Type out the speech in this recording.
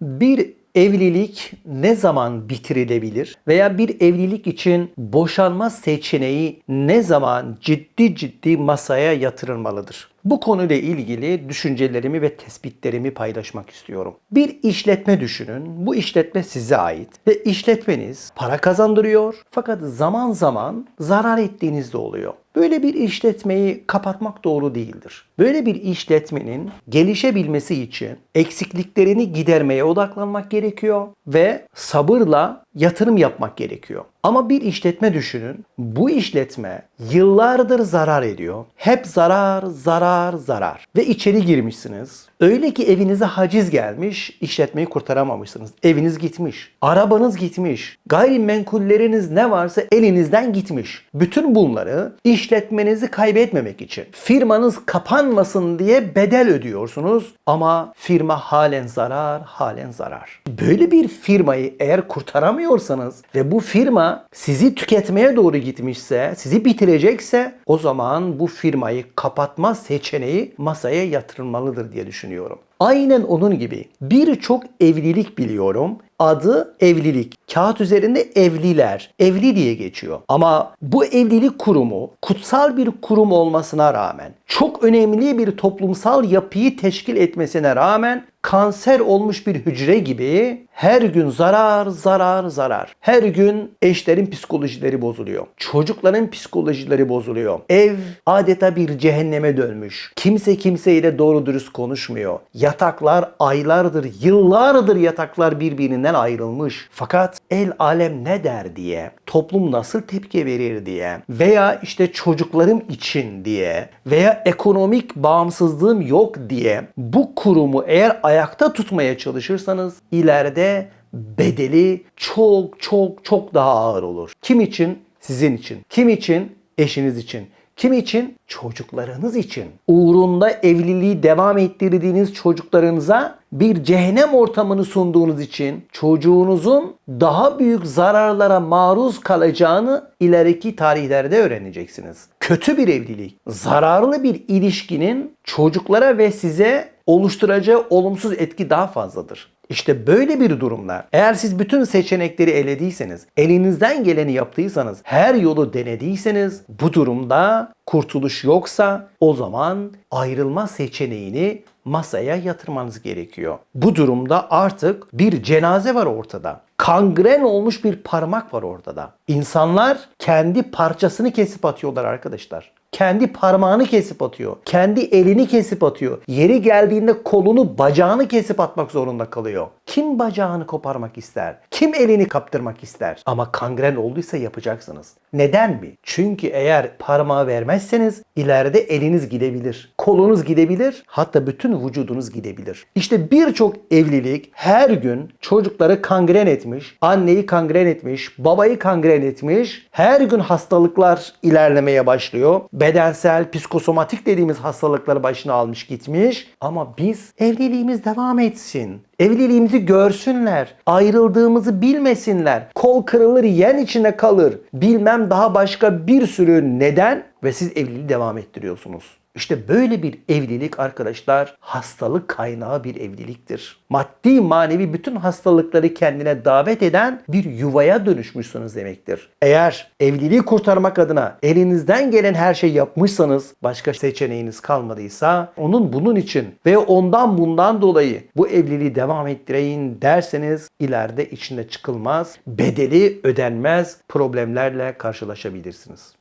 Bir evlilik ne zaman bitirilebilir veya bir evlilik için boşanma seçeneği ne zaman ciddi ciddi masaya yatırılmalıdır? Bu konuyla ilgili düşüncelerimi ve tespitlerimi paylaşmak istiyorum. Bir işletme düşünün. Bu işletme size ait ve işletmeniz para kazandırıyor fakat zaman zaman zarar ettiğiniz de oluyor. Böyle bir işletmeyi kapatmak doğru değildir. Böyle bir işletmenin gelişebilmesi için eksikliklerini gidermeye odaklanmak gerekiyor ve sabırla yatırım yapmak gerekiyor. Ama bir işletme düşünün. Bu işletme yıllardır zarar ediyor. Hep zarar, zarar, zarar. Ve içeri girmişsiniz. Öyle ki evinize haciz gelmiş, işletmeyi kurtaramamışsınız. Eviniz gitmiş. Arabanız gitmiş. Gayrimenkulleriniz ne varsa elinizden gitmiş. Bütün bunları işletmenizi kaybetmemek için, firmanız kapanmasın diye bedel ödüyorsunuz. Ama firma halen zarar, halen zarar. Böyle bir firmayı eğer kurtaramıyorsanız ve bu firma sizi tüketmeye doğru gitmişse, sizi bitirecekse o zaman bu firmayı kapatma seçeneği masaya yatırılmalıdır diye düşünüyorum. Aynen onun gibi birçok evlilik biliyorum. Adı evlilik. Kağıt üzerinde evliler. Evli diye geçiyor. Ama bu evlilik kurumu kutsal bir kurum olmasına rağmen çok önemli bir toplumsal yapıyı teşkil etmesine rağmen kanser olmuş bir hücre gibi her gün zarar, zarar, zarar. Her gün eşlerin psikolojileri bozuluyor. Çocukların psikolojileri bozuluyor. Ev adeta bir cehenneme dönmüş. Kimse kimseyle doğru dürüst konuşmuyor. Yataklar aylardır, yıllardır yataklar birbirinden ayrılmış. Fakat el alem ne der diye, toplum nasıl tepki verir diye veya işte çocuklarım için diye veya ekonomik bağımsızlığım yok diye bu kurumu eğer ayakta tutmaya çalışırsanız ileride bedeli çok çok çok daha ağır olur. Kim için? Sizin için. Kim için? Eşiniz için. Kim için? Çocuklarınız için. Uğrunda evliliği devam ettirdiğiniz çocuklarınıza bir cehennem ortamını sunduğunuz için çocuğunuzun daha büyük zararlara maruz kalacağını ileriki tarihlerde öğreneceksiniz. Kötü bir evlilik, zararlı bir ilişkinin çocuklara ve size oluşturacağı olumsuz etki daha fazladır. İşte böyle bir durumda eğer siz bütün seçenekleri elediyseniz, elinizden geleni yaptıysanız, her yolu denediyseniz bu durumda kurtuluş yoksa o zaman ayrılma seçeneğini masaya yatırmanız gerekiyor. Bu durumda artık bir cenaze var ortada. Kangren olmuş bir parmak var ortada. İnsanlar kendi parçasını kesip atıyorlar arkadaşlar kendi parmağını kesip atıyor. Kendi elini kesip atıyor. Yeri geldiğinde kolunu, bacağını kesip atmak zorunda kalıyor. Kim bacağını koparmak ister? Kim elini kaptırmak ister? Ama kangren olduysa yapacaksınız. Neden mi? Çünkü eğer parmağı vermezseniz ileride eliniz gidebilir. Kolunuz gidebilir. Hatta bütün vücudunuz gidebilir. İşte birçok evlilik her gün çocukları kangren etmiş, anneyi kangren etmiş, babayı kangren etmiş. Her gün hastalıklar ilerlemeye başlıyor. Bedensel, psikosomatik dediğimiz hastalıkları başına almış gitmiş. Ama biz evliliğimiz devam etsin. Evliliğimizi görsünler. Ayrıldığımızı bilmesinler. Kol kırılır yen içine kalır. Bilmem daha başka bir sürü neden ve siz evliliği devam ettiriyorsunuz. İşte böyle bir evlilik arkadaşlar hastalık kaynağı bir evliliktir. Maddi manevi bütün hastalıkları kendine davet eden bir yuvaya dönüşmüşsünüz demektir. Eğer evliliği kurtarmak adına elinizden gelen her şey yapmışsanız başka seçeneğiniz kalmadıysa onun bunun için ve ondan bundan dolayı bu evliliği devam ettireyim derseniz ileride içinde çıkılmaz, bedeli ödenmez problemlerle karşılaşabilirsiniz.